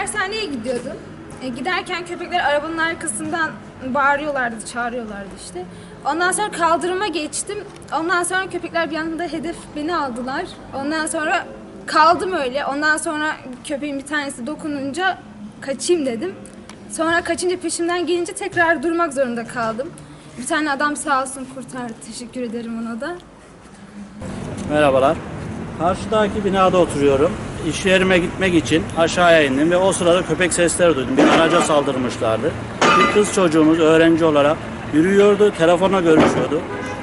Dershaneye gidiyordum. E, giderken köpekler arabanın arkasından bağırıyorlardı, çağırıyorlardı işte. Ondan sonra kaldırıma geçtim. Ondan sonra köpekler bir anda hedef beni aldılar. Ondan sonra kaldım öyle. Ondan sonra köpeğin bir tanesi dokununca kaçayım dedim. Sonra kaçınca peşimden gelince tekrar durmak zorunda kaldım. Bir tane adam sağ olsun kurtardı. Teşekkür ederim ona da. Merhabalar. Karşıdaki binada oturuyorum. İş yerime gitmek için aşağıya indim ve o sırada köpek sesleri duydum. Bir araca saldırmışlardı. Bir kız çocuğumuz öğrenci olarak yürüyordu, telefona görüşüyordu.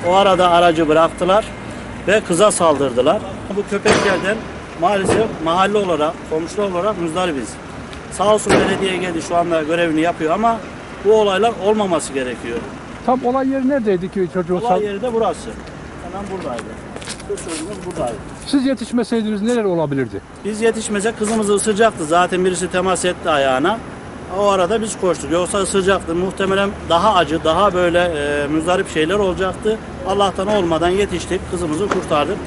O arada aracı bıraktılar ve kıza saldırdılar. Bu köpeklerden maalesef mahalle olarak, komşu olarak muzdaribiz. Sağ olsun belediye geldi şu anda görevini yapıyor ama bu olaylar olmaması gerekiyor. Tam olay yeri neredeydi ki çocuğu sal- Olay yeri de burası. Hemen buradaydı. Kız çocuğumuz buradaydı. Siz yetişmeseydiniz neler olabilirdi? Biz yetişmesek kızımızı ısıracaktı. Zaten birisi temas etti ayağına. O arada biz koştuk. Yoksa ısıracaktı. Muhtemelen daha acı, daha böyle e, müzdarip şeyler olacaktı. Allah'tan olmadan yetiştik. Kızımızı kurtardık.